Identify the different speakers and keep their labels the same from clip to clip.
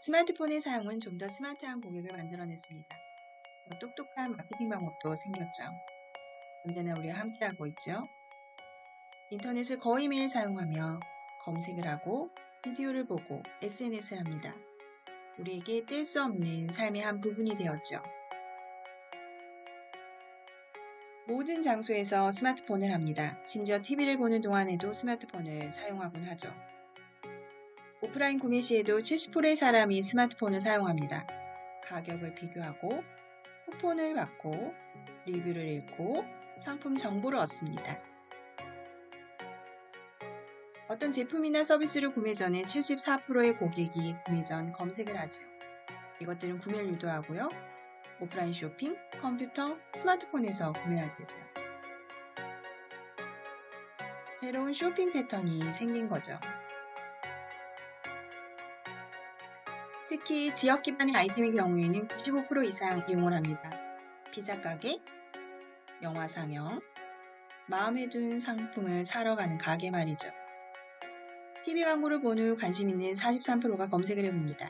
Speaker 1: 스마트폰의 사용은 좀 더 스마트한 고객을 만들어냈습니다. 더 똑똑한 마케팅 방법도 생겼죠. 언제나 우리와 함께하고 있죠. 인터넷을 거의 매일 사용하며 검색을 하고 비디오를 보고 SNS를 합니다. 우리에게 뗄 수 없는 삶의 한 부분이 되었죠. 모든 장소에서 스마트폰을 합니다. 심지어 TV를 보는 동안에도 스마트폰을 사용하곤 하죠. 오프라인 구매 시에도 70%의 사람이 스마트폰을 사용합니다. 가격을 비교하고 쿠폰을 받고 리뷰를 읽고 상품 정보를 얻습니다. 어떤 제품이나 서비스를 구매 전에 74%의 고객이 구매 전 검색을 하죠. 이것들은 구매를 유도하고요. 오프라인 쇼핑, 컴퓨터, 스마트폰에서 구매할 때도요. 새로운 쇼핑 패턴이 생긴 거죠. 특히 지역 기반의 아이템의 경우에는 95% 이상 이용을 합니다. 피자 가게, 영화 상영, 마음에 든 상품을 사러 가는 가게 말이죠. TV 광고를 본 후 관심 있는 43%가 검색을 해봅니다.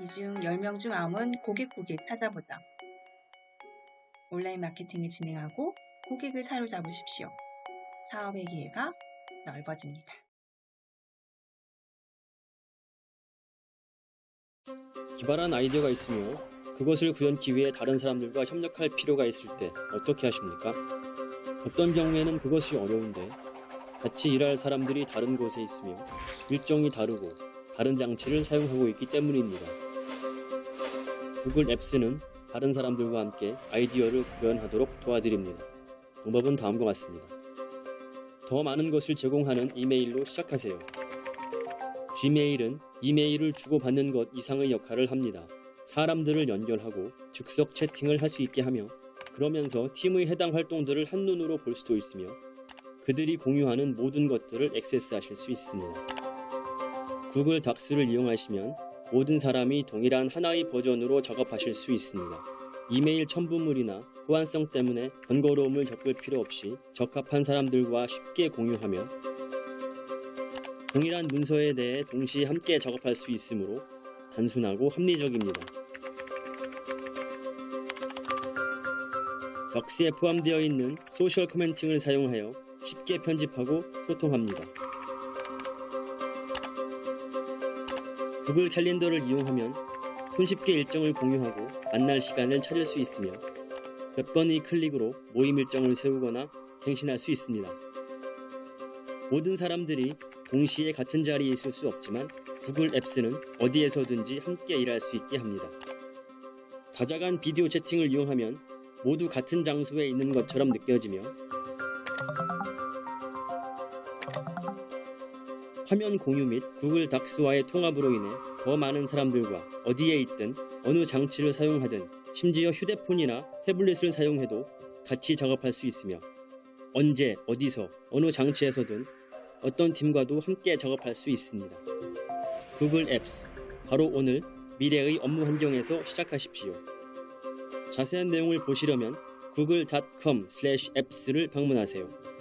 Speaker 1: 이 중 10명 중 9은 고객 고객 타자보다 온라인 마케팅을 진행하고 고객을 사로잡으십시오. 사업의 기회가 넓어집니다.
Speaker 2: 기발한 아이디어가 있으며 그것을 구현하기 위해 다른 사람들과 협력할 필요가 있을 때 어떻게 하십니까? 어떤 경우에는 그것이 어려운데 같이 일할 사람들이 다른 곳에 있으며 일정이 다르고 다른 장치를 사용하고 있기 때문입니다. 구글 앱스는 다른 사람들과 함께 아이디어를 구현하도록 도와드립니다. 방법은 다음과 같습니다. 더 많은 것을 제공하는 이메일로 시작하세요. G메일은 이메일을 주고받는 것 이상의 역할을 합니다. 사람들을 연결하고 즉석 채팅을 할 수 있게 하며 그러면서 팀의 해당 활동들을 한눈으로 볼 수도 있으며 그들이 공유하는 모든 것들을 액세스하실 수 있습니다. 구글 닥스를 이용하시면 모든 사람이 동일한 하나의 버전으로 작업하실 수 있습니다. 이메일 첨부물이나 호환성 때문에 번거로움을 겪을 필요 없이 적합한 사람들과 쉽게 공유하며 동일한 문서에 대해 동시에 함께 작업할 수 있으므로 단순하고 합리적입니다. 덕스에 포함되어 있는 소셜 커멘팅을 사용하여 쉽게 편집하고 소통합니다. 구글 캘린더를 이용하면 손쉽게 일정을 공유하고 만날 시간을 찾을 수 있으며 몇 번의 클릭으로 모임 일정을 세우거나 갱신할 수 있습니다. 모든 사람들이 동시에 같은 자리에 있을 수 없지만 구글 앱스는 어디에서든지 함께 일할 수 있게 합니다. 다자간 비디오 채팅을 이용하면 모두 같은 장소에 있는 것처럼 느껴지며 화면 공유 및 구글 닥스와의 통합으로 인해 더 많은 사람들과 어디에 있든 어느 장치를 사용하든 심지어 휴대폰이나 태블릿을 사용해도 같이 작업할 수 있으며 언제 어디서 어느 장치에서든 어떤 팀과도 함께 작업할 수 있습니다. 구글 앱스 바로 오늘 미래의 업무 환경에서 시작하십시오. 자세한 내용을 보시려면 google.com/apps를 방문하세요.